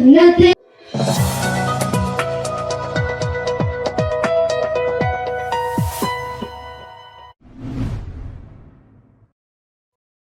nothing.